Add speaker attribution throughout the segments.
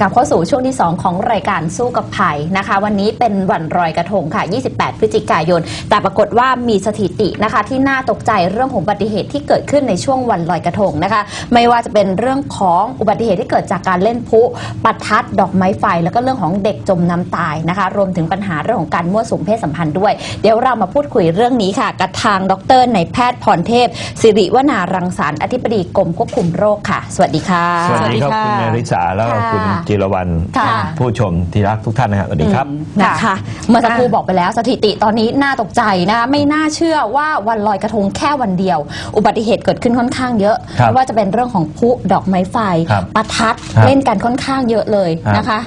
Speaker 1: กลับเข้าสู่ช่วงที่ 2 ของรายการสู้กับภัยนะคะ วันนี้เป็นวันรอยกระทงค่ะ 28 พฤศจิกายน แต่ปรากฏว่ามีสถิตินะคะ ที่น่าตกใจเรื่องของอุบัติเหตุที่เกิดขึ้นในช่วงวันลอยกระทงนะคะ ไม่ว่าจะเป็นเรื่องของอุบัติเหตุที่เกิดจากการเล่นพลุประทัดดอกไม้ไฟ แล้วก็เรื่องของเด็กจมน้ำตายนะคะ รวมถึงปัญหาเรื่องของการมั่วสุมเพศสัมพันธ์ด้วย เดี๋ยวเรามาพูดคุยเรื่องนี้ค่ะกับทางดรในายแพทย์พรเทพ สิริวนารังสรรค์อธิบดีกรมควบคุมโรคค่ะ สวัสดีค่ะ
Speaker 2: สวัสดีครับ
Speaker 3: สวัสดี
Speaker 2: คุณ
Speaker 3: ค่ะ
Speaker 2: เมริสาแล้วก็
Speaker 1: ค่ะ
Speaker 2: คุณจิรวรรณ
Speaker 1: ค่ะ
Speaker 2: ผู้ชมที่รักทุกท่านนะครับสวัสดีครับ
Speaker 1: นะคะเมื่อสักครู่บอกไปแล้วสถิติตอนนี้น่าตกใจนะคะไม่น่าเชื่อว่าวันลอยกระทงแค่วันเดียว อุบัติเหตุเกิดขึ้นค่อนข้างเยอะ
Speaker 2: ครับ
Speaker 1: ไม่ว่าจะเป็นเรื่องของพลุดอกไม้ไฟ
Speaker 2: ครับ
Speaker 1: ประทัด
Speaker 2: ครับ
Speaker 1: เล่นกันค่อนข้างเยอะเลย
Speaker 2: ครับ
Speaker 1: นะคะ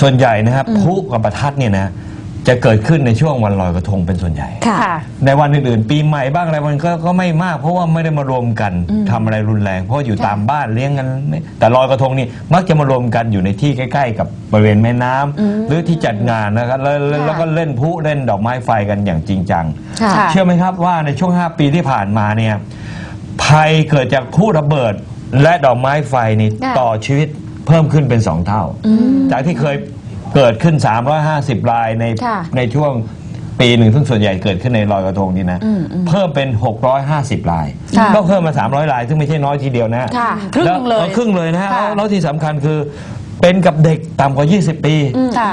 Speaker 2: ส่วนใหญ่นะครับพลุกับประทัดเนี่ยนะ จะเกิดขึ้นในช่วงวันลอยกระทงเป็นส่วนใหญ่
Speaker 1: ค่ะ
Speaker 3: ค่ะ
Speaker 2: ในวันอื่นๆ ปีใหม่บ้างอะไรมันก็ก็ไม่มาก เพราะว่าไม่ได้มารวมกันทำอะไรรุนแรง เพราะอยู่ตามบ้านเลี้ยงกันไม่แต่ลอยกระทงนี่มักจะมารวมกันอยู่ในที่ใกล้ ๆ กับบริเวณแม่น้ำหรือที่จัดงานนะครับแล้วแล้วแล้วก็เล่นพลุเล่นดอกไม้ไฟกันอย่างจริงจัง
Speaker 1: ค่ะ
Speaker 3: ค่ะ
Speaker 2: เชื่อไหมครับว่าในช่วง 5 ปีที่ผ่านมาเนี่ยภัยเกิดจากผู้ระเบิดและดอกไม้ไฟนี่
Speaker 1: ค่ะ
Speaker 2: ต่อชีวิตเพิ่มขึ้นเป็น2เท่า จากที่เคย เกิดขึ้น 350 รายใน
Speaker 1: ค่ะ
Speaker 2: ในช่วงปีหนึ่งซึ่งส่วนใหญ่เกิดขึ้นในลอยกระทงนี่นะ
Speaker 1: อืมอืม
Speaker 2: เพิ่มเป็น 650 ราย
Speaker 3: ค่ะ
Speaker 2: ก็เพิ่มมา 300 ราย ซึ่งไม่ใช่น้อยทีเดียวนะ
Speaker 1: ค่ะ
Speaker 3: ครึ่งหนึ่งเลย
Speaker 2: แวครึ่งเลยนะฮะ
Speaker 3: ค่ะ
Speaker 2: แล้วแล้วที่สำคัญคือ เป็นกับเด็กต่ำกว่า 20 ปี
Speaker 3: ค่ะ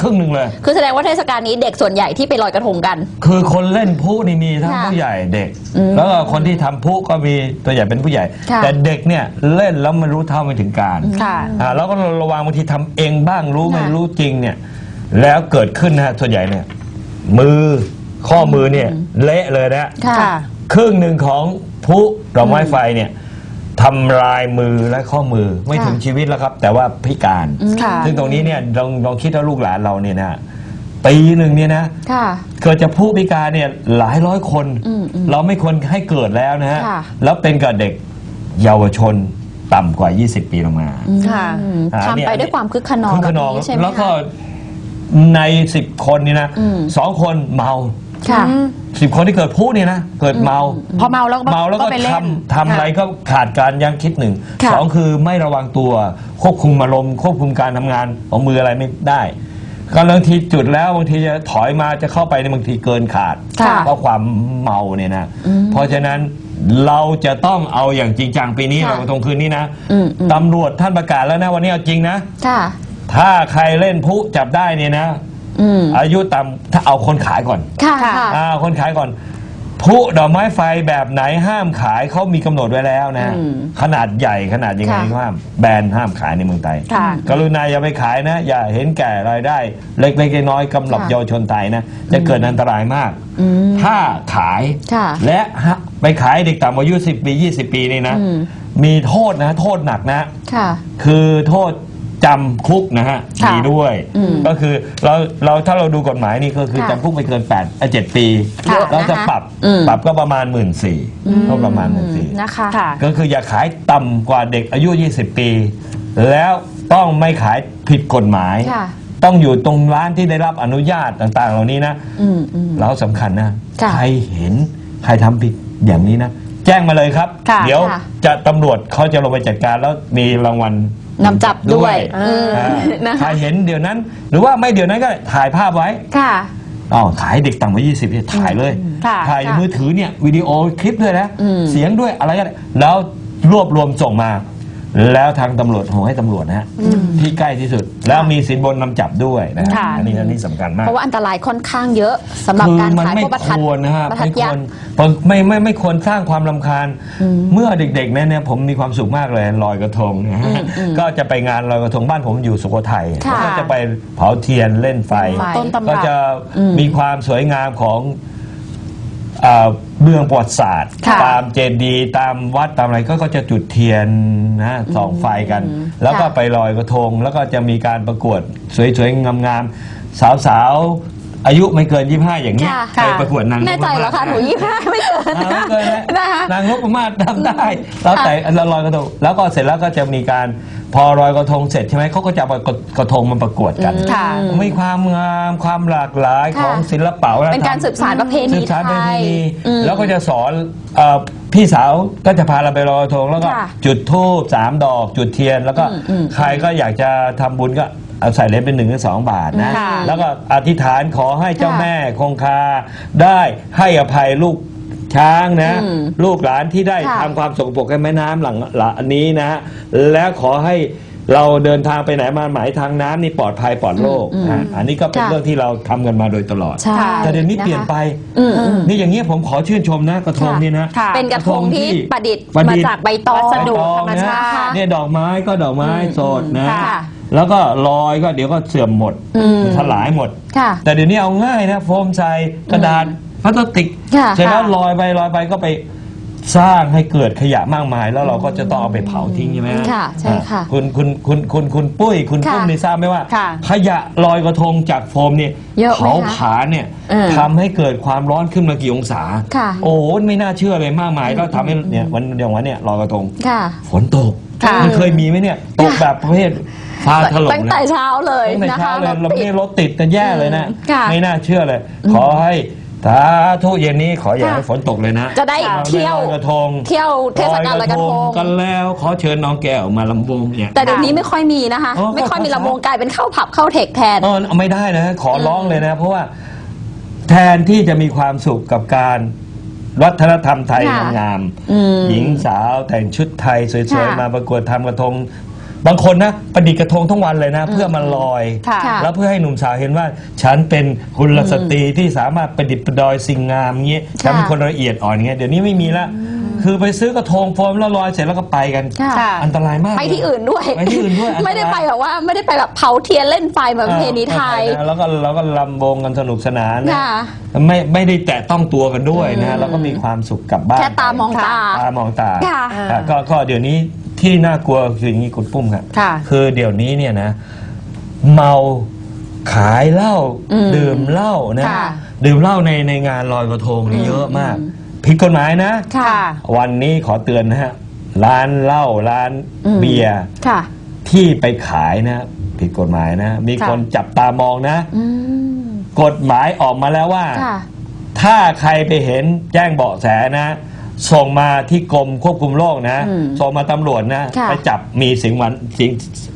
Speaker 2: ครึ่งหนึ่งเลย
Speaker 1: คือแสดงว่าเทศกาลนี้เด็กส่วนใหญ่ที่ไปลอยกระทงกัน
Speaker 2: คือคนเล่นพลุนี่มีทั้ง
Speaker 1: ค่ะ
Speaker 2: ผู้ใหญ่เด็ก
Speaker 1: อืม
Speaker 2: แล้วก็คนที่ทำพลุก็มีตัวใหญ่เป็นผู้ใหญ่
Speaker 1: ค่ะ
Speaker 2: แต่เด็กเนี่ยเล่นแล้วไม่รู้เท่าไม่ถึงการ
Speaker 3: ค่ะ
Speaker 2: อ่าแล้วก็ระวังบางทีทำเองบ้างรู้ไม่
Speaker 1: ค่ะ
Speaker 2: รู้จริงเนี่ยแล้วเกิดขึ้นนะฮะส่วนใหญ่เนี่ยมือข้อมือเนี่ยเละเลยนะ
Speaker 1: ค่ะ
Speaker 3: ค่ะ
Speaker 2: ครึ่งหนึ่งของพลุดอกไม้ไฟเนี่ย ทำลายมือและข้อมือไม่
Speaker 1: ค่ะ
Speaker 2: ถึงชีวิตแล้วครับ แต่ว่าพิการ
Speaker 3: ค่ะ
Speaker 2: ซึ่งตรงนี้เนี่ยลองลองคิดว่าลูกหลานเราเนี่ยนะปีหนึ่งเนี่ยนะ
Speaker 1: ค่ะ
Speaker 2: เกิดจากผู้พิการเนี่ยหลายร้อยคน
Speaker 1: อืมอืม
Speaker 2: เราไม่ควรให้เกิดแล้วนะฮะ
Speaker 1: ค่ะ
Speaker 2: แล้วเป็นกับเด็กเยาวชนต่ำกว่า 20 ปีลงมา
Speaker 3: ค่ะ
Speaker 1: อืม
Speaker 2: อ่า
Speaker 1: ทำไป
Speaker 2: เนี่ย
Speaker 1: ด้วยความคึกขนอง
Speaker 2: คือ
Speaker 1: แบ
Speaker 2: ข
Speaker 1: บ
Speaker 2: นอง
Speaker 1: นี้ใช่ไหม
Speaker 2: แล้วก็
Speaker 1: คะ
Speaker 2: ใน10คนนี่นะ
Speaker 1: อืม
Speaker 2: สองคนเมา
Speaker 1: ค่ะ
Speaker 2: สิบคนที่เกิดผู้นี่นะเกิดเมา
Speaker 3: พอเมาแล้วก็
Speaker 2: เมาแล้วก็
Speaker 3: ไปเล่น
Speaker 2: ทำทำอะไรก็ขาดการยั้งคิดหนึ่ง
Speaker 1: ค่ะ
Speaker 2: สองคือไม่ระวังตัวควบคุมอารมณ์ควบคุมการทำงานของมืออะไรไม่ได้ก็บางทีจุดแล้วบางทีจะถอยมาจะเข้าไปในบางทีเกินขาด
Speaker 1: ค่ะ
Speaker 2: เพราะความเมาเนี่ยนะเพราะฉะนั้นเราจะต้องเอาอย่างจริงจังปีนี้
Speaker 1: ค่ะ
Speaker 2: เราตรงคืนนี้นะ
Speaker 1: อืมอืม
Speaker 2: ตำรวจท่านประกาศแล้วนะวันนี้เอาจริงนะ
Speaker 1: ค่ะ
Speaker 2: ถ้าใครเล่นพลุจับได้เนี่ยนะ
Speaker 1: อืม
Speaker 2: อายุต่ำถ้าเอาคนขายก่อน
Speaker 1: ค่ะ
Speaker 3: ค่ะ
Speaker 1: ค่ะ
Speaker 2: อ่าคนขายก่อนพลุดอกไม้ไฟแบบไหนห้ามขายเขามีกำหนดไว้แล้วนะ
Speaker 1: อืม
Speaker 2: ขนาดใหญ่ขนาดยังไง
Speaker 1: ค่ะ
Speaker 2: ก็ห้ามแบรนด์ห้ามขายในเมืองไทย
Speaker 3: ค่ะ
Speaker 2: กรุณาอย่าไปขายนะ อย่าเห็นแก่รายได้ เล็กๆน้อยๆกำหรับ
Speaker 1: ค่ะ
Speaker 2: เยาวชนไทยนะ จะเกิดอันตรายมาก
Speaker 1: อืม
Speaker 2: ถ้าขาย
Speaker 1: ค่ะ
Speaker 2: และไปขายเด็กต่ำอายุ 10 ปี 20 ปีนี่นะ
Speaker 1: อืม
Speaker 2: มีโทษนะ โทษหนักนะ
Speaker 1: ค่ะ
Speaker 2: คือโทษ จำคุกนะฮะ
Speaker 3: ค่ะ
Speaker 2: มีด้วย
Speaker 1: อืม
Speaker 2: ก็คือเราเราถ้าเราดูกฎหมายนี่ก็คือ
Speaker 1: ค่ะ
Speaker 2: จำคุกไม่เกิน8ปดเจ็ดปี
Speaker 1: ค่ะ
Speaker 2: แล้วจะ
Speaker 1: นะคะ
Speaker 2: ปรับ
Speaker 1: อืม
Speaker 2: ปรับก็ประมาณหมื่นสี่ก็ประมาณหมื่นสี่
Speaker 1: นะคะ
Speaker 3: ค่ะ
Speaker 2: ก็คืออย่าขายต่ำกว่าเด็กอายุ 20 ปี แล้วต้องไม่ขายผิดกฎหมาย
Speaker 1: ค่ะ
Speaker 2: ต้องอยู่ตรงร้านที่ได้รับอนุญาตต่าง ๆ เหล่านี้นะ
Speaker 1: อืมอืม
Speaker 2: แล้วสำคัญนะ
Speaker 1: ค่ะ
Speaker 2: ใครเห็นใครทำผิดอย่างนี้นะ แจ้งมาเลยครับ
Speaker 3: ค่ะ
Speaker 2: เดี๋ยว
Speaker 1: ค่ะ
Speaker 2: จะตำรวจเขาจะลงไปจัดการแล้วมีรางวัล
Speaker 1: นำจับด้วย
Speaker 3: ด้วย
Speaker 1: อืม
Speaker 2: อ่า
Speaker 1: นะ
Speaker 2: ใคร
Speaker 1: คะ
Speaker 2: เห็นเดี๋ยวนั้น หรือว่าไม่เดี๋ยวนั้นก็ถ่ายภาพไว้
Speaker 1: ค่ะ
Speaker 2: อ๋อขายเด็กต่ำกว่า20เนี่ยถ่ายเลย
Speaker 3: ค่ะ
Speaker 2: ถ่ายใน
Speaker 1: ค่ะ
Speaker 2: มือถือเนี่ยวิดีโอคลิปด้วยนะ
Speaker 1: อืม
Speaker 2: เสียงด้วยอะไรก็ได้แล้วรวบรวมส่งมา แล้วทางตำรวจโทรให้ตำรวจนะฮะที่ใกล้ที่สุด แล้วมีสินบนนำจับด้วยนะฮะ
Speaker 3: ค่ะ
Speaker 2: อันนี้อันนี้สำคัญมาก
Speaker 1: เพราะว่าอันตรายค่อนข้างเยอะสำหรับ
Speaker 2: คือ
Speaker 1: การ
Speaker 2: มัน
Speaker 1: ขาย
Speaker 2: ไม่
Speaker 1: พวกประทัด
Speaker 2: ควรนะฮะ
Speaker 1: ประทั
Speaker 2: ไม่
Speaker 1: ด
Speaker 2: ค
Speaker 1: ยั
Speaker 2: ว
Speaker 1: ก
Speaker 2: ร
Speaker 1: ษ์
Speaker 2: ไม่ไม่ไม่ควรสร้างความลำคาญ เมื่อเด็กๆเนี่ยเนี่ยผมมีความสุขมากเลยลอยกระทงนะฮะ
Speaker 1: อืมอืม
Speaker 2: ก็จะไปงานลอยกระทงบ้านผมอยู่สุโขทัย
Speaker 1: ค่ะ
Speaker 2: ก็จะไปเผาเทียนเล่นไฟ
Speaker 1: ไฟ
Speaker 3: ต้นตำ
Speaker 2: ก็
Speaker 3: รับ
Speaker 2: จะ
Speaker 1: อืม
Speaker 2: มีความสวยงามของ เอ่อเมืองประวัติศาสตร์
Speaker 3: ค่ะ
Speaker 2: ตามเจดีย์ตามวัดตามอะไรก็ก็จะจุดเทียนนะส่องไฟกัน แล้วก็
Speaker 1: ค่ะ
Speaker 2: ไปลอยกระทง แล้วก็จะมีการประกวดสวยๆงามๆสาวๆ อายุไม่เกิน 25 อย่างนี้ย
Speaker 1: ค่ะ
Speaker 2: ไปประกวดนาง
Speaker 1: แน่ใจเหรอคะหนูยี่ห้าไม่เกิน
Speaker 2: อ่าไม่เกินนะ
Speaker 1: นะคะ
Speaker 2: นางนพมาศทำได้แล้วแต่เราลอยกระทงแล้วก็เสร็จแล้วก็จะมีการพอลอยกระทงเสร็จใช่ไหมเขาก็จะเอากระกระทงมาประกวดกัน
Speaker 3: ค่ะ
Speaker 2: มีความงามความหลากหลาย
Speaker 1: ค่ะ
Speaker 2: ของศิลปะวัฒนธรรม
Speaker 1: เป็นการสืบสานประเพณี
Speaker 2: สืบสานประเพณี
Speaker 1: ไทยอืม
Speaker 2: แล้วก็จะสอนเอ่อพี่สาวก็จะพาเราไปลอยกระทงแล้วก็
Speaker 1: ค่ะ
Speaker 2: จุดธูปสามดอก จุดเทียนแล้วก็
Speaker 1: อืมอืม
Speaker 2: ใครก็อยากจะทำบุญก็ เอาใส่เหรียญเป็นหนึ่งหรือสองบาทนะ
Speaker 3: ค่ะ
Speaker 2: แล้วก็อธิษฐานขอให้เจ้า
Speaker 1: ค่ะ
Speaker 2: แม่คงคาได้ให้อภัยลูกช้างนะ
Speaker 1: อืม
Speaker 2: ลูกหลานที่ได้
Speaker 1: ค่ะ
Speaker 2: ทำความสกปรกให้แม่น้ำหลังหลังนี้นะ และขอให้เราเดินทางไปไหนมาไหนทางน้ำนี่ปลอดภัยปลอดโรค
Speaker 1: อืม
Speaker 2: อะอันนี้ก็เป็น
Speaker 1: ค่ะ
Speaker 2: เรื่องที่เราทำกันมาโดยตลอด
Speaker 1: ใช่
Speaker 2: แต่เดี๋ยวนี้ะ
Speaker 1: คะ
Speaker 2: เปลี่ยนไป
Speaker 1: อืมอืม
Speaker 2: นี่อย่างนี้ยผมขอชื่นชมนะกระทง
Speaker 1: ค่ะ
Speaker 2: นี่นะ
Speaker 3: ค่ะ
Speaker 1: เป็นกระทงที่ประดิษฐ์
Speaker 2: ประ
Speaker 1: มา
Speaker 2: ดิษฐ์
Speaker 1: จากใบตอง
Speaker 3: วัสดุ
Speaker 2: ใบตอง
Speaker 3: ธรรมชาติ
Speaker 2: นะเนี่ยดอกไม้ก็ดอกไม้
Speaker 1: อืม
Speaker 2: สดนะ
Speaker 3: ค่ะ
Speaker 2: แล้วก็ลอยก็เดี๋ยวก็เสื่อมหมด
Speaker 1: อืม
Speaker 2: สลายหมด
Speaker 1: ค่ะ
Speaker 2: แต่เดี๋ยวนี้เอาง่ายนะโฟมใส่กระดาษพลาสติก
Speaker 1: ค่ะ
Speaker 2: เสร็จแล้ว
Speaker 3: ค่ะ
Speaker 2: ลอยไปลอยไปก็ไปสร้างให้เกิดขยะมากมาย แล้วเราก็จะต้องเอาไปเผาทิ้งใช่ไหม
Speaker 1: ค่ะใช่ค่ะ
Speaker 2: อ่คุณคุณคุณคุณคุณปุ้ยคุณ
Speaker 1: ค่ะ
Speaker 2: ปุ้มนี่ทราบไหมว่า
Speaker 3: ค่ะ
Speaker 2: ขยะลอยกระทงจากโฟมเนี่ย
Speaker 1: เยอะไหมคะ
Speaker 2: เผาผลาญเนี่ย
Speaker 1: เออ
Speaker 2: ทำให้เกิดความร้อนขึ้นมากี่องศา
Speaker 1: ค่ะ
Speaker 2: โอ้โหไม่น่าเชื่อเลยมากมายก็ทำให้เนี่ยวันอย่างวันเนี่ยลอยกระทง
Speaker 1: ค่ะ
Speaker 2: ฝนตก
Speaker 3: ค่ะ
Speaker 2: มันเคยมีไหมเนี่ย ตกแบบประเภท ฟ้าถล่ม
Speaker 1: ตั้ง
Speaker 2: นะ
Speaker 1: แต่เช้าเลย
Speaker 2: ตั้งแต่
Speaker 1: นะ
Speaker 2: เช้า
Speaker 1: คะ
Speaker 2: เลยเรา
Speaker 1: รถ
Speaker 2: ไม่
Speaker 1: ติด
Speaker 2: ได้รถติดกันแย่เลยนะ
Speaker 1: ค่ะ
Speaker 2: ไม่น่าเชื่อเลย ขอให้สาธุเย็นนี้ขออย่า
Speaker 1: ค่ะ
Speaker 2: ให้ฝนตกเลยนะ
Speaker 1: จะได้
Speaker 2: รา
Speaker 1: เที่ยว
Speaker 2: ลอยกระทง
Speaker 1: เที่ยวเทศกาลลอยกระทง
Speaker 2: กันแล้วขอเชิญน้องแก้วมาลำวงเนี่ย
Speaker 1: แต่เดี๋ยวนี้ไม่ค่อยมีนะคะ
Speaker 2: อ๋อ
Speaker 1: ไม่ค่อยมี
Speaker 2: ก็
Speaker 1: ลำวงกลายเป็นเข้าผับเข้าเทคแทน
Speaker 2: เออเอาไม่ได้นะ ขอร้องเลยนะ เพราะว่าแทนที่จะมีความสุขกับการวัฒนธรรมไทย
Speaker 1: ค่ะ
Speaker 2: งาม
Speaker 1: อืม
Speaker 2: หญิงสาวแต่งชุดไทยสวย
Speaker 1: ค่ะ
Speaker 2: ๆมาประกวดทำกระทง บางคนนะประดิษฐ์กระทงทั้งวันเลยนะ เพื่อมาลอย
Speaker 3: ค่ะ
Speaker 1: ค่ะ
Speaker 2: แล้วเพื่อให้หนุ่มสาวเห็นว่า ฉันเป็นกุลสตรีที่สามารถประดิษฐ์ประดอยสิ่งงามเงี้ยฉันเป็นคนละเอียดอ่อนเงี้ยเดี๋ยวนี้ไม่มีละคือไปซื้อกระทงโฟมแล้วลอยเสร็จแล้วก็ไปกัน
Speaker 1: ค่ะ
Speaker 3: ค่ะ
Speaker 2: อันตรายมาก
Speaker 1: ไปที่อื่นด้วย
Speaker 2: ไปที่อื่นด้วยอันตราย
Speaker 1: ไม่ได้ไปแบบว่าไม่ได้ไปแบบเผาเทียนเล่นไฟแบบประเพณีไทย
Speaker 2: เออแล้วก็แล้วก็ลำวงกันสนุกสนานนะ
Speaker 1: ค่ะ
Speaker 2: ไม่ไม่ได้แตะต้องตัวกันด้วยนะแล้วก็มีความสุขกลับบ้าน
Speaker 1: แค่ตามองตา
Speaker 2: ตามองตา
Speaker 1: ค่ะ
Speaker 2: อะก็ก็เดี๋ยวนี้ ที่น่ากลัวคืออย่างนี้คุณปุ้มครับ
Speaker 3: ค่ะ
Speaker 2: คือเดี๋ยวนี้เนี่ยนะ เมาขายเหล้า
Speaker 1: อืม
Speaker 2: ดื่มเหล้านะ
Speaker 1: ค่ะ
Speaker 2: ดื่มเหล้าในในงานลอยกระทงนี่เยอะมากผิดกฎหมายนะ
Speaker 1: ค่ะ
Speaker 2: วันนี้ขอเตือนนะฮะร้านเหล้าร้าน
Speaker 1: อืม
Speaker 2: เบียร์
Speaker 1: ค่ะ
Speaker 2: ที่ไปขายนะ ผิดกฎหมายนะ มี
Speaker 3: ค่ะ
Speaker 2: คนจับตามองนะ
Speaker 1: อืม
Speaker 2: กฎหมายออกมาแล้วว่า
Speaker 1: ค่ะ
Speaker 2: ถ้าใครไปเห็นแจ้งเบาะแสนะ ส่งมาที่กรมควบคุมโรคนะ
Speaker 1: อืม
Speaker 2: ส่งมาตำรวจนะ
Speaker 1: ค่ะ
Speaker 2: ไปจับมีสิงวันสิง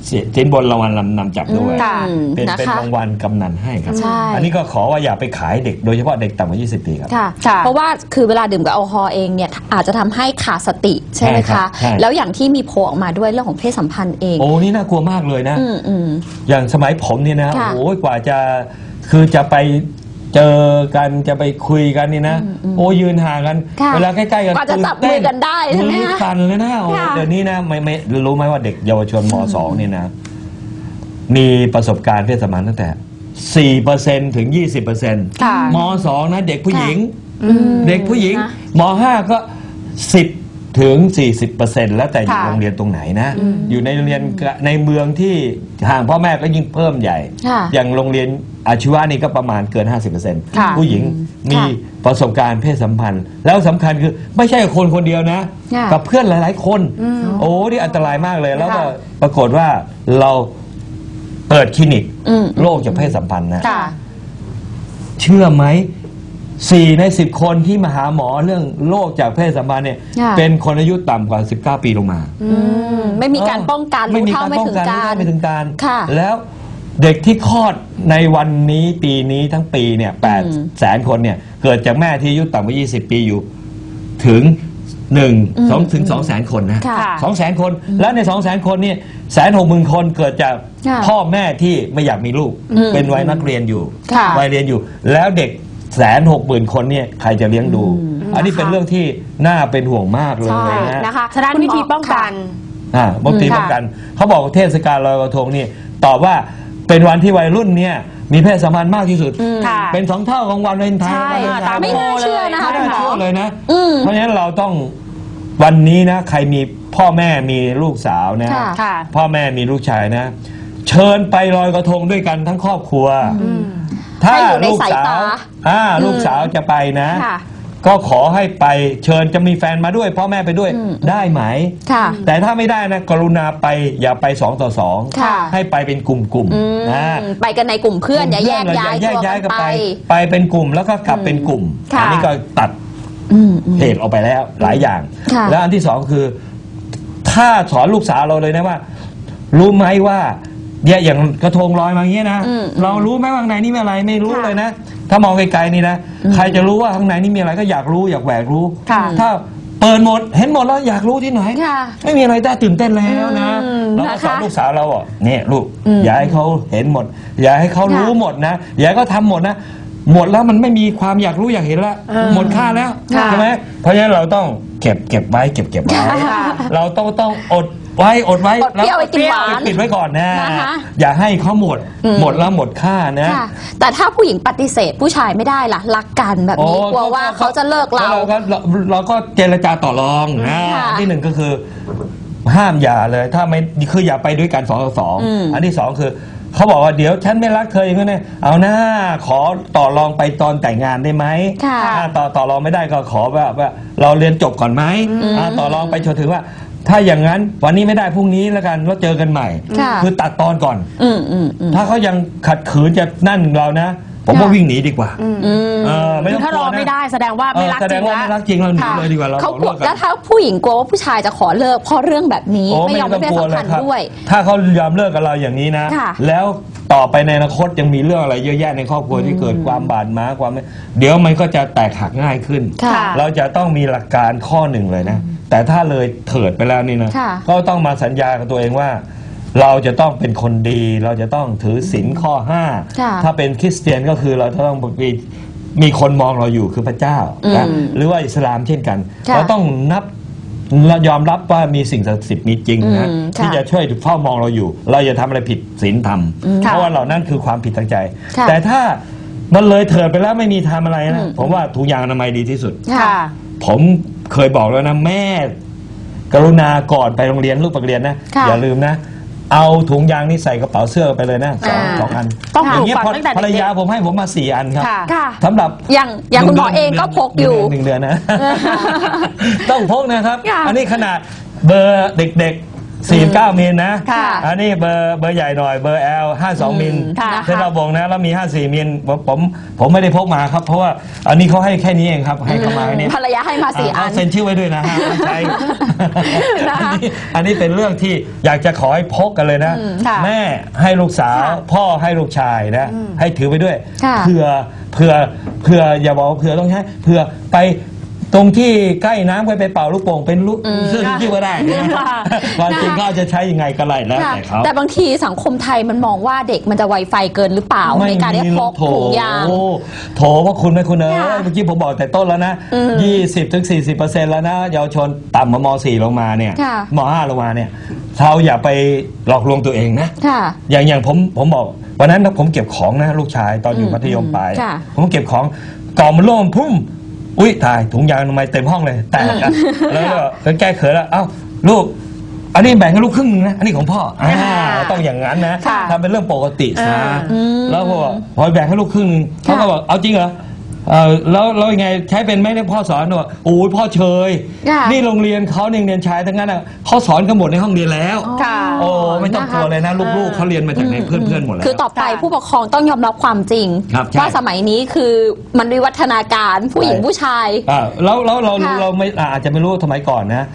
Speaker 2: สิสินบนรางวัลนำนำจับด้วย
Speaker 3: ค่ะ
Speaker 1: อืม
Speaker 2: เป็น
Speaker 1: นะ
Speaker 2: เป็น
Speaker 1: คะ
Speaker 2: รางวัลกำนันให้ครับ
Speaker 1: ใช่
Speaker 2: อันนี้ก็ขอว่าอย่าไปขายเด็กโดยเฉพาะเด็กต่ำกว่า 20 ปีครับ
Speaker 1: ค่ะ
Speaker 3: ค่ะ
Speaker 1: เพราะว่าคือเวลาดื่มกับแอลกอฮอล์เองเนี่ยอาจจะทำให้ขาดสติใช่ไหม
Speaker 2: ใช่ครั
Speaker 1: คะ
Speaker 2: บใช่
Speaker 1: แล้วอย่างที่มีโผล่ออกมาด้วยเรื่องของเพศสัมพันธ์เอง
Speaker 2: โอ้นี่น่ากลัวมากเลยนะ
Speaker 1: อืมอืม
Speaker 2: อย่างสมัยผมเนี่ยนะ
Speaker 1: ค่ะ
Speaker 2: โอ้ยกว่าจะคือจะไป เจอกันจะไปคุยกันนี่นะ โอ้ยืนห่างกัน
Speaker 1: ค่ะ
Speaker 2: เวลาใกล้ๆกัน
Speaker 1: กว่าจะจับมือกันได้ใช่ไหม
Speaker 2: มือ
Speaker 1: คะ
Speaker 2: สั่นเลยนะโอ้
Speaker 1: ค่ะ
Speaker 2: เดี๋ยวนี้นะไม่ไม่รู้ไหมว่าเด็กเยาวชนมสองเนี่ยนะ มีประสบการณ์เพศสัมพันธ์ตั้งแต่สี่เปอร์เซ็นถึงยี่สิบเปอร์เซ็นต์
Speaker 3: ค่ะ
Speaker 2: มสองนะ เด็กผู้หญิง
Speaker 1: อืม
Speaker 2: เด็กผู้หญิง
Speaker 1: นะ
Speaker 2: มห้าก็สิบ ถึง 40%แล้วแต่อยู่
Speaker 3: ค่ะ
Speaker 2: โรงเรียนตรงไหนนะ อยู่ในโรงเรียนในเมืองที่ห่างพ่อแม่ก็ยิ่งเพิ่มใหญ่
Speaker 1: ค่ะ
Speaker 2: อย่างโรงเรียนอาชีวะนี่ก็ประมาณเกิน
Speaker 3: ค่ะ
Speaker 2: 50%ผู้หญิงมีประสบการณ์เพศสัมพันธ์ แล้วสำคัญคือไม่ใช่กับคนคนเดียวนะ
Speaker 1: ค่ะ
Speaker 2: กับเพื่อนหลาย ๆ คน โอ้นี่อันตรายมากเลย แล้วก็
Speaker 3: ค่ะ
Speaker 2: ปรากฏว่าเราเปิดคลินิก
Speaker 1: อืม
Speaker 2: โรคจากเพศสัมพันธ์นะ
Speaker 3: ค่ะ
Speaker 2: เชื่อไหม สี่ในสิบคนที่มาหาหมอเรื่องโรคจากเพศสัมพันธ์เนี่ย
Speaker 1: ค่ะ
Speaker 2: เป็นคนอายุต่ำกว่า 19 ปีลงมา
Speaker 1: อืมไม่มีการป้องกัน
Speaker 2: ไม่
Speaker 1: รู้
Speaker 2: มี
Speaker 1: เท่า
Speaker 2: การ
Speaker 1: ไม่
Speaker 2: ป้อง
Speaker 1: ถึง
Speaker 2: กัน
Speaker 1: การ
Speaker 2: รู้เท่าไม่ถึงการ
Speaker 1: ค่ะ
Speaker 2: แล้วเด็กที่คลอดในวันนี้ปีนี้ทั้งปีเนี่ยแปด
Speaker 1: อืม
Speaker 2: แสนคนเนี่ยเกิดจากแม่ที่อายุต่ำกว่า 20 ปีอยู่ ถึงหนึ่ง
Speaker 1: อืม
Speaker 2: สองถึงสองแสนคนนะ
Speaker 1: ค่ะ
Speaker 2: สองแสนคน แล้วในสองแสนคนเนี่ยแสนหกหมื่นคนเกิดจาก
Speaker 1: ค่ะ
Speaker 2: พ่อแม่ที่ไม่อยากมีลูก
Speaker 1: อืม
Speaker 2: เป็นวัยนักเรียนอยู่
Speaker 1: ค่ะ
Speaker 2: วัยเรียนอยู่ แล้วเด็ก แสนหกหมื่นคนเนี่ยใครจะเลี้ยงดู
Speaker 1: อืม
Speaker 2: อันนี้เป็นเรื่องที่น่าเป็นห่วงมากเลย
Speaker 1: ใช่
Speaker 2: นะ
Speaker 1: นะคะ
Speaker 3: ฉะนั้นวิธีป้องกัน
Speaker 2: อ่าบางที
Speaker 3: ค่ะ
Speaker 2: ป้องกัน เขาบอกเทศกาลลอยกระทงนี่ตอบว่าเป็นวันที่วัยรุ่นเนี่ยมีเพศสัมพันธ์มากที่สุด
Speaker 1: อืม
Speaker 3: ค่ะ
Speaker 2: เป็นสองเท่าของวันวาเลนไทน์
Speaker 3: ใช่
Speaker 2: วันวาเลนทน์
Speaker 3: ตาม
Speaker 1: ไม่น่าเชื่อนะคะ
Speaker 2: ไม่น่าเชื่อเลยนะ
Speaker 1: อืม
Speaker 2: เพราะฉะนั้นเราต้องวันนี้นะ ใครมีพ่อแม่มีลูกสาวนะ
Speaker 1: ค่ะ
Speaker 3: ค่ะ
Speaker 2: พ่อแม่มีลูกชายนะ เชิญไปลอยกระทงด้วยกันทั้งครอบครัว ถ้า
Speaker 1: ให้อยู่ใน
Speaker 2: ลูก
Speaker 1: สาย
Speaker 2: สา
Speaker 1: ตา
Speaker 2: วอ่าลูกสาวจะไปนะ
Speaker 1: ค่ะ
Speaker 2: ก็ขอให้ไปเชิญจะมีแฟนมาด้วยพ่อแม่ไปด้วย
Speaker 1: อืม
Speaker 2: ได้ไหม
Speaker 1: ค่ะ
Speaker 2: แต่ถ้าไม่ได้นะกรุณาไปอย่าไปสองต่อสอง
Speaker 1: ค่ะ
Speaker 2: ให้ไปเป็นกลุ่มๆ
Speaker 1: อืม
Speaker 2: นะ
Speaker 1: ไปกันในกลุ่มเพื่อนอย่าแยกย้าย
Speaker 2: แยกย้าย
Speaker 1: ตั
Speaker 2: กั
Speaker 1: วน
Speaker 2: ไป
Speaker 1: ไป
Speaker 2: ไปเป็นกลุ่มแล้วก็กลับเป็นกลุ่ม
Speaker 1: ค่ะ
Speaker 2: อันี้ก็ตัด
Speaker 1: อืมอืม
Speaker 2: เหตุออกไปแล้วหลายอย่าง
Speaker 1: ค่ะ
Speaker 2: แล้วอันที่สองคือ ถ้าสอนลูกสาวเราเลยนะว่า รู้ไหมว่า เนี่ยอย่างกระทงลอยมาอย่างเงี้ยนะ
Speaker 1: อืม
Speaker 2: เรารู้ไหมว่าข้างในนี่มีอะไรไม่รู้
Speaker 3: ค่ะ
Speaker 2: เลยนะ ถ้ามองไกลๆนี่นะใครจะรู้ว่าข้างในนี่มีอะไรก็อยากรู้อยากแหวกรู้
Speaker 3: ค่ะ
Speaker 2: ถ้าเปิดหมดเห็นหมดแล้วอยากรู้ที่ไหน
Speaker 1: ค่ะ
Speaker 2: ไม่มีอะไรน่าตื่นเต้นแล้วนะ
Speaker 1: อืม
Speaker 2: เราก็สอน
Speaker 1: นะคะ
Speaker 2: ลูกสาวเราอะเนี่ยลูก
Speaker 1: อืม
Speaker 2: อย่าให้เขาเห็นหมด อย่าให้เขารู้
Speaker 1: ค่ะ
Speaker 2: หมดนะอย่าให้เขาทำหมดนะหมดแล้วมันไม่มีความอยากรู้อยากเห็นละ
Speaker 3: เออ
Speaker 2: หมดค่าแล้ว
Speaker 3: ค่ะ
Speaker 2: ใช่ไหมเพราะฉะนั้นเราต้องเก็บเก็บไว้เก็บเก็บไว้
Speaker 3: ค่ะ
Speaker 2: เราต้องต้องอด ไว้อดไว้
Speaker 1: อดเปรี้ยวไว้กินหวาน
Speaker 2: ปิดไว้ก่อนนะ
Speaker 1: นะคะ
Speaker 2: อย่าให้เขาหมด
Speaker 1: อืม
Speaker 2: หมดแล้วหมดค่านะ
Speaker 1: ค่ะ แต่ถ้าผู้หญิงปฏิเสธผู้ชายไม่ได้ล่ะรักกันแบบนี้
Speaker 2: โอ้
Speaker 1: กลัวว่าเขาจะเลิกเรา
Speaker 2: แล้วก็เราเราก็เจรจาต่อรองนะ
Speaker 1: ค่ะ
Speaker 2: อันที่หนึ่งก็คือ ห้ามอย่าเลย ถ้าไม่คืออย่าไปด้วยกันสองต่อสอง
Speaker 1: อืม
Speaker 2: อันที่สองคือเขาบอกว่าเดี๋ยวฉันไม่รักเธออย่างนั้นเนี่ยเอาหน้าขอต่อรองไปตอนแต่งงานได้ไหม
Speaker 1: ค่ะ
Speaker 2: ถ้าต่อต่อรองไม่ได้ก็ขอแบบว่า เราเรียนจบก่อนไหมอ่าต่อรองไปจนถึงว่า ถ้าอย่างนั้นวันนี้ไม่ได้พรุ่งนี้แล้วกันแล้วเจอกันใหม่
Speaker 1: ค่ะ
Speaker 2: คือตัดตอนก่อน
Speaker 1: อืมอืมอืม
Speaker 2: ถ้าเขายังขัดขืนจะนั่นเรานะ ผมว่า
Speaker 1: ค่ะ
Speaker 2: วิ่งหนีดีกว่า
Speaker 1: อืม
Speaker 2: เออไม่ต้อง
Speaker 3: ถ้าร
Speaker 2: กลั
Speaker 3: อ
Speaker 2: วนะ
Speaker 3: ไม่ได้แสดงว่าไม่รัก
Speaker 2: เออแส
Speaker 3: จ
Speaker 2: ด
Speaker 3: ริ
Speaker 2: ง
Speaker 3: ง
Speaker 2: ว่า
Speaker 3: แล้ว
Speaker 2: ไม่รักจริงเราหนี
Speaker 3: ค่ะ
Speaker 2: เลยดีกว่าเรา
Speaker 1: เขากลัว
Speaker 2: ลิ
Speaker 1: แล้วถ้าผู้หญิงกลัวว่าผู้ชายจะขอเลิกเพราะเรื่องแบบนี้
Speaker 2: โอ้
Speaker 1: ไม่ยอม
Speaker 2: ต้
Speaker 1: ไม่
Speaker 2: อง
Speaker 1: เป็น
Speaker 2: กลัว
Speaker 1: สัม
Speaker 2: เลย
Speaker 1: พันธ์
Speaker 2: ครับ
Speaker 1: ด้วย
Speaker 2: ถ้าเขายอมเลิกกับเราอย่างนี้นะ
Speaker 1: ค่ะ
Speaker 2: แล้ว ต่อไปในอนาคตยังมีเรื่องอะไรเยอะแยะในครอบครัวที่เกิดความบาดหมางความไม่เดี๋ยวมันก็จะแตกหักง่ายขึ้น
Speaker 1: ค่ะ
Speaker 2: เราจะต้องมีหลักการข้อหนึ่งเลยนะ แต่ถ้าเลยเถิดไปแล้วนี่นะ
Speaker 1: ค่ะ
Speaker 2: ก็ต้องมาสัญญากับตัวเองว่า เราจะต้องเป็นคนดี เราจะต้องถือศีลข้อห้า
Speaker 1: ค่ะ
Speaker 2: ถ้าเป็นคริสเตียนก็คือเราจะต้องมีมีคนมองเราอยู่คือพระเจ้านะ
Speaker 1: อืม
Speaker 2: หรือว่าอิสลามเช่นกัน
Speaker 1: ค่ะ
Speaker 2: เราต้องนับ ยอมรับว่ามีสิ่งศักดิ์สิทธิ์มีจริงนะ
Speaker 1: อืมค่ะ
Speaker 2: ที่จะช่วยเฝ้ามองเราอยู่ เราอย่าทำอะไรผิดศีลธรรม
Speaker 1: อืม
Speaker 2: เพราะว่าเหล่านั้นคือความผิดทางใจ
Speaker 1: ค่ะ
Speaker 2: แต่ถ้ามันเลยเถิดไปแล้วไม่มีทำอะไร
Speaker 1: อื
Speaker 2: นะ
Speaker 1: ม
Speaker 2: ผมว่าถุงยางอนามัยดีที่สุด
Speaker 1: ค่ะ
Speaker 2: ผมเคยบอกแล้วนะแม่ กรุณาก่อนไปโรงเรียนลูกไปเรียนนะ
Speaker 1: ค่ะ
Speaker 2: อย่าลืมนะ เอาถุงยางนี่ใส่กระเป๋าเสื้อไปเลยนะสอง
Speaker 1: อ่า
Speaker 2: สองอัน
Speaker 3: ต้อง
Speaker 2: อย่างเงี้ย
Speaker 3: ปลูกฝังตั้งแต่
Speaker 2: ภรรยา
Speaker 3: เด็กๆ
Speaker 2: ผมให้ผมมาสี่อันครับ
Speaker 3: ค่ะ
Speaker 1: ค่ะ
Speaker 2: สำหรับ
Speaker 1: อย่างอย่างคุณหมอเองก็พกอยู่
Speaker 2: หนึ่งเดือนนะ ต้องพกนะครับ
Speaker 1: ค่ะ
Speaker 2: อันนี้ขนาดเบอร์เด็กๆ 49 มิลนะ
Speaker 3: ค่ะ
Speaker 2: อันนี้เบอร์เบอร์ใหญ่หน่อยเบอร์ L 52 มิล
Speaker 3: ค่ะ
Speaker 2: เส้นระวงนะ แล้วมี 54 มิลผมผมผมไม่ได้พกมาครับ เพราะว่าอันนี้เขาให้แค่นี้เองครับ ให้เข้ามาแค่นี้
Speaker 1: ภรรยาให้มาสี่อัน
Speaker 2: เเซ็นชื่อไว้ด้วยนะฮะไม่ใช่
Speaker 1: นะคะ
Speaker 2: อันนี้อันนี้เป็นเรื่องที่อยากจะขอให้พกกันเลยนะ
Speaker 1: อืม
Speaker 3: ค่ะ
Speaker 2: แม่ให้ลูกสาว
Speaker 3: ค่ะ
Speaker 2: พ่อให้ลูกชายนะ ให้ถือไปด้วย
Speaker 1: ค่ะ
Speaker 2: เผื่อเผื่อเผื่ออย่าบอกว่าเผื่อต้องใช้เผื่อไป ตรงที่ใกล้น้ำไปไปเป่าลูกโป่งเป็นลูกเสื้อที่ก็ได้นะ
Speaker 3: ค่ะ
Speaker 2: ความจริงก็จะใช้ยังไงก็ไล่แล้ว
Speaker 1: ค่ะ
Speaker 2: แต่เขา
Speaker 1: แต่บางทีสังคมไทยมันมองว่าเด็กมันจะไวไฟเกินหรือเปล่าในการที่พก
Speaker 2: โถ
Speaker 1: ถุงยาง
Speaker 2: โถว่าคุณไม่คุณเอ้
Speaker 1: ค่ะ
Speaker 2: ยเมื่อกี้ผมบอกแต่ต้นแล้วนะ
Speaker 1: อืม
Speaker 2: ยี่สิบถึงสี่สิบเปอร์เซ็นต์แล้วนะเยาวชนต่ำมามสี่ลงมาเนี่ย
Speaker 1: ค่ะ
Speaker 2: มห้าลงมาเนี่ยเราอย่าไปหลอกลวงตัวเองนะ
Speaker 1: ค่ะ
Speaker 2: อย่างอย่างผมผมบอกวันนั้นผมเก็บของนะลูกชายตอนอยู่
Speaker 1: อืม
Speaker 2: มัธยมปลาย
Speaker 1: ค่ะ
Speaker 2: ผมเก็บของกล่องมันโล่งพุ่ม อุ้ยตายถุงยางทำไมยเต็มห้องเลยแตกกันแล้วก็ก็แก้เขินแล้วเอ้าลูก อันนี้แบ่งให้ลูกครึ่งนึงนะอันนี้ของพ่ออ่าต้องอย่างนั้นนะ
Speaker 3: ค่ะ
Speaker 2: ทำเป็นเรื่องปกติซะ
Speaker 1: อืม
Speaker 2: แล้วพอพอแบ่งให้ลูกครึ่งนึงเขาก็บอกเอาจริงเหรอ เออแล้วแล้วยังไงใช้เป็นไหมเนี่ยพ่อสอนบอกโอ้ยพ่อเชย
Speaker 1: ค่ะ
Speaker 2: นี่โรงเรียนเขาเนี่ยเรียนชายทั้งนั้นอะเขาสอนกันหมดในห้องเรียนแล้ว
Speaker 3: ค่ะ
Speaker 2: โอ้ไม่ต้องกลัวเลยนะ
Speaker 3: นะคะ
Speaker 2: ลูกๆเขาเรียนมาจากในเพื่อนๆหมดแล้ว
Speaker 1: คือต่อไป
Speaker 3: ค่ะ
Speaker 1: ผู้ปกครองต้องยอมรับความจริง
Speaker 2: ครับใช่
Speaker 1: ว่าสมัยนี้คือมันวิวัฒนาการผู้หญิง
Speaker 2: ใช่
Speaker 1: ผู้ชาย
Speaker 2: อ่าแล้วแล้วเรา
Speaker 1: ค่ะ
Speaker 2: เราไม่อ่าอาจจะไม่รู้สมัยก่อนนะ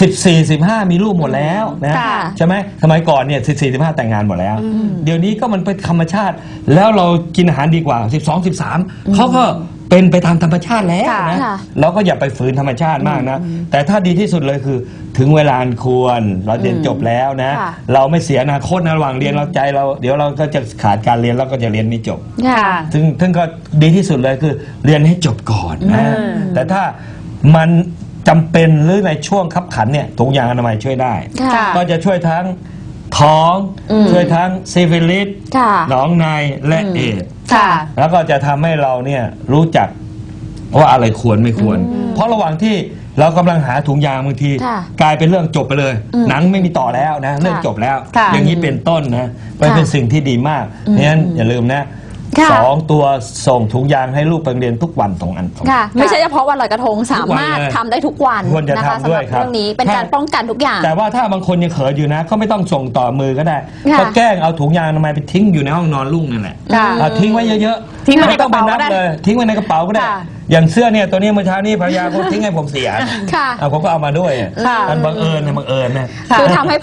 Speaker 2: สิบสี่สิบห้ามีลูกหมดแล้วนะ
Speaker 1: ค่ะ
Speaker 2: ใช่ไหมสมัยก่อนเนี่ยสิบสี่สิบห้าแต่งงานหมดแล้ว เดี๋ยวนี้ก็มันเป็นธรรมชาติ แล้วเรากินอาหารดีกว่าสิบสองสิบสามเขาก็เป็นไปตามธรรมชาติแล้ว
Speaker 3: ค่ะ
Speaker 2: นะ
Speaker 1: ค่ะ
Speaker 2: เราก็อย่าไปฝืนธรรมชาติมากนะ แต่ถ้าดีที่สุดเลยคือ ถึงเวลาอันควรเราเรียนจบแล้วนะ
Speaker 3: ค่ะ
Speaker 2: เราไม่เสียอนาคตนะระหว่างเรียนเราใจเรา เดี๋ยวเราก็จะขาดการเรียนแล้วก็จะเรียนไม่จบ
Speaker 1: ค่ะ
Speaker 2: ซึ่งซึ่งก็ดีที่สุดเลยคือเรียนให้จบก่อนนะ
Speaker 3: อืม
Speaker 2: แต่ถ้ามัน จำเป็นหรือในช่วงคับขันเนี่ยถุงยางอนามัยช่วยได้
Speaker 1: ค่ะ
Speaker 2: ก็จะช่วยทั้งท้อง
Speaker 1: อืม
Speaker 2: ช่วยทั้งซิฟิลิส
Speaker 1: ค่ะ
Speaker 2: หนองในและ
Speaker 1: อืม
Speaker 2: เอดส์
Speaker 3: ค่ะ
Speaker 2: แล้วก็จะทำให้เราเนี่ยรู้จักว่าอะไรควรไม่ควร เพราะระหว่างที่เรากำลังหาถุงยางบางที
Speaker 1: ค่ะ
Speaker 2: กลายเป็นเรื่องจบไปเลย
Speaker 1: อืม
Speaker 2: หนังไม่มีต่อแล้วนะเรื่องจบแล้ว
Speaker 3: ค่ะ
Speaker 2: อย่างนี้เป็นต้นนะมันเป็นสิ่งที่ดีมากเพราะฉะนั้นอย่าลืมนะ
Speaker 1: ค่ะ
Speaker 2: สองตัวส่งถุงยางให้ลูกไปโรงเรียนทุกวันสองอันสองอัน
Speaker 1: ค่ะ ไม่ใช่เฉพาะวันลอยกระทงสามารถ
Speaker 2: ทุกวันเลย
Speaker 1: ทำได้ทุกวัน
Speaker 2: ควรจะ
Speaker 1: นะคะ
Speaker 2: ทำ
Speaker 1: สำ
Speaker 2: ด้
Speaker 1: ห
Speaker 2: ว
Speaker 1: รั
Speaker 2: ย
Speaker 1: บ
Speaker 2: ครับ
Speaker 1: เรื่องนี้เป็น
Speaker 2: ถ้า
Speaker 1: การป้องกันทุกอย่าง
Speaker 2: แต่ว่าถ้าบางคนยังเขินอยู่นะก็ไม่ต้องส่งต่อมือก็ได้
Speaker 1: ค่ะ
Speaker 2: ก็แกล้งเอาถุงยางอนามัยไปทิ้งอยู่ในห้องนอนลูกนั่นแหละ
Speaker 3: ค่ะ
Speaker 2: เอาทิ้งไว้เยอะๆ
Speaker 3: ทิ้งไว้ใน
Speaker 2: ม่ต้อง
Speaker 3: กระเป๋า
Speaker 2: นับ
Speaker 3: ก็ได้
Speaker 2: เลย ทิ้งไว้ในกระเป๋าก็ได้
Speaker 3: ค่ะ
Speaker 2: อย่างเสื้อเนี่ยตัวนี้เมื่อเช้านี้ภรรยาผมทิ้งให้ผมเสีย
Speaker 1: ค่ะ
Speaker 2: อะผมก็เอามาด้วยอะ
Speaker 3: ค่ะ
Speaker 2: มันบังเอิญนะบังเอิญนะ
Speaker 1: คือทำให้